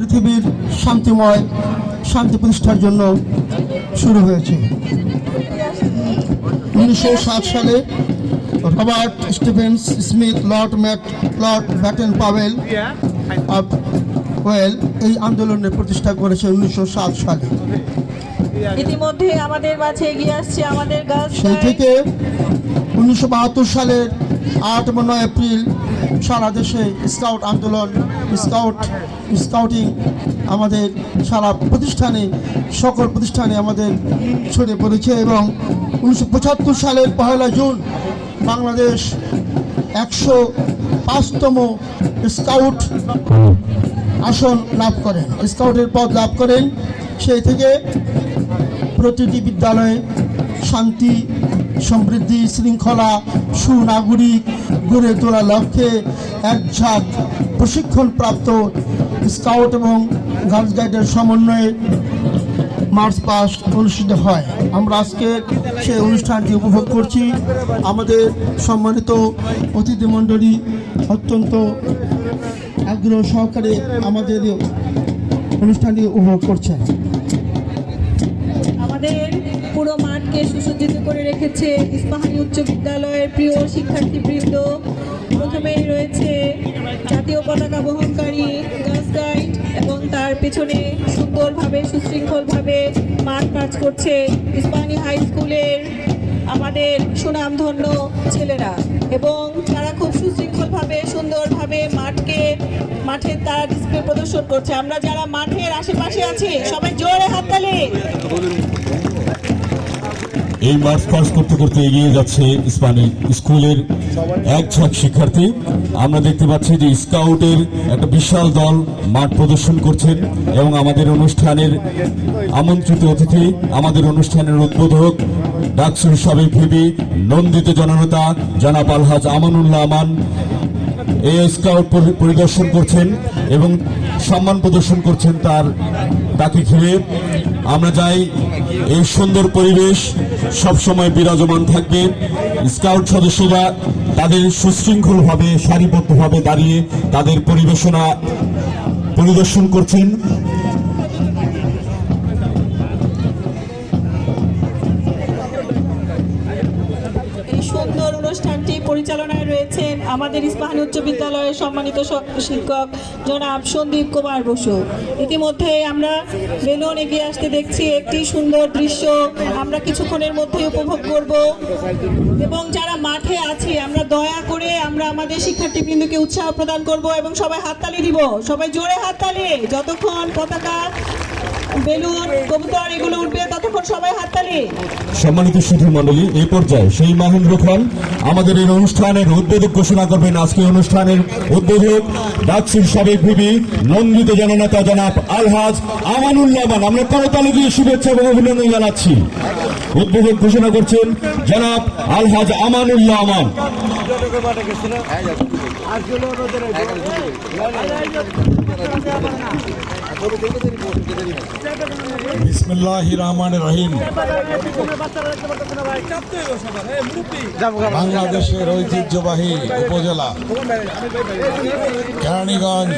পৃথিবীর শান্তিময় শান্তি প্রতিষ্ঠার জন্য শুরু হয়েছে। উনিশশো সাত সালে Robert Stevens Smith, Lord Matt Lord Baden Powell well এই আন্দোলনের প্রতিষ্ঠা করেছে উনিশশো সাত সালে। ইতিমধ্যে আমাদের মাঝে এগিয়ে আসছে আমাদের গাছ সেই থেকে উনিশশো বাহাত্তর সালের আট নয় এপ্রিল সারা দেশে স্কাউট আন্দোলন স্কাউট স্কাউটিং আমাদের সারা প্রতিষ্ঠানে সকল প্রতিষ্ঠানে আমাদের ছড়িয়ে পড়েছে এবং উনিশশো পঁচাত্তর সালের পহেলা জুন বাংলাদেশ একশো পাঁচতম স্কাউট আসন লাভ করেন। স্কাউটের পদ লাভ করেন সেই থেকে প্রতিটি বিদ্যালয়ে শান্তি, সমৃদ্ধি, শৃঙ্খলা, সুনাগরিক গড়ে তোলার লক্ষ্যে একঝাঁক প্রশিক্ষণপ্রাপ্ত স্কাউট এবং গার্লস গাইডের সমন্বয়ে মার্চ পাস্ট অনুষ্ঠিত হয়। আমরা আজকে সেই অনুষ্ঠানটি উপভোগ করছি। আমাদের সম্মানিত অতিথি মণ্ডলী অত্যন্ত আগ্রহ সহকারে আমাদের অনুষ্ঠানটি উপভোগ করছেন আমাদের পুরো মাঠকে সুসজ্জিত করে রেখেছে ইস্পাহানি উচ্চ বিদ্যালয়ের প্রিয় শিক্ষার্থীবৃন্দ। প্রথমেই রয়েছে জাতীয় পতাকা বহনকারী গাছ গাইড এবং তার পেছনে সুন্দরভাবে, সুশৃঙ্খলভাবে মাঠ কাজ করছে ইস্পাহানি হাই স্কুলের আমাদের সুনামধন্য ছেলেরা। এবং তারা খুব সুশৃঙ্খলভাবে, সুন্দরভাবে মাঠকে, মাঠে তারা ডিসপ্লে প্রদর্শন করছে। আমরা যারা মাঠের আশেপাশে আছি, সবাই জোরে হাততালি এই মার্চ পাস করতে করতে এগিয়ে যাচ্ছে ইসপানি স্কুলের এক ঝাঁক শিক্ষার্থী। আমরা দেখতে পাচ্ছি যে স্কাউটের একটা বিশাল দল মাঠ প্রদর্শন করছেন এবং আমাদের অনুষ্ঠানের আমন্ত্রিত অতিথি, আমাদের অনুষ্ঠানের উদ্বোধক ডাকসুর সাবেক ভিবি নন্দিত জননেতা জনাব আলহাজ আমানুল্লাহ আমান। এই স্কাউট পরি- পরিদর্শন করছেন এবং সম্মান প্রদর্শন করছেন তার তাকে ঘিরে। আমরা চাই এই সুন্দর পরিবেশ সবসময় বিরাজমান থাকবে। স্কাউট সদস্যরা তাদের সুশৃঙ্খলভাবে সারিবদ্ধভাবে দাঁড়িয়ে তাদের পরিবেশনা পরিদর্শন করছেন। পরিচালনায় রয়েছেন আমাদের ইস্পাহানি উচ্চ বিদ্যালয়ের সম্মানিত শিক্ষক জনাব সন্দীপ কুমার বসু। ইতিমধ্যে আমরা বেলুন এগিয়ে আসতে দেখছি একটি সুন্দর দৃশ্য। আমরা কিছুক্ষণের মধ্যে উপভোগ করব। এবং যারা মাঠে আছি, আমরা দয়া করে আমরা আমাদের শিক্ষার্থীবৃন্দকে উৎসাহ প্রদান করব এবং সবাই হাততালি দিব। সবাই জোরে হাততালি। যতক্ষণ পতাকা বেলুন কবুতর এগুলো উঠবে ততক্ষণ সবাই হাততালি। সম্মানিত সুধী মণ্ডলী এই পর্যায়ে সেই মহেন্দ্র খান আমাদের এই অনুষ্ঠানের উদ্বোধক ঘোষণা করবেন। আজকে অনুষ্ঠানের উদ্বোধক ডাকসির সাবেক ভিবি নন্দিত জননেতা জনাব আলহাজ আমানুল্লাহ আমান আমরা করতালি দিয়ে শুভেচ্ছা এবং অভিনন্দন জানাচ্ছি। উদ্বোধক ঘোষণা করছেন জনাব আলহাজ আমানুল্লাহ আমান রহিম বাংলাদেশের ঐতিহ্যবাহী উপজেলা কেরানীগঞ্জ।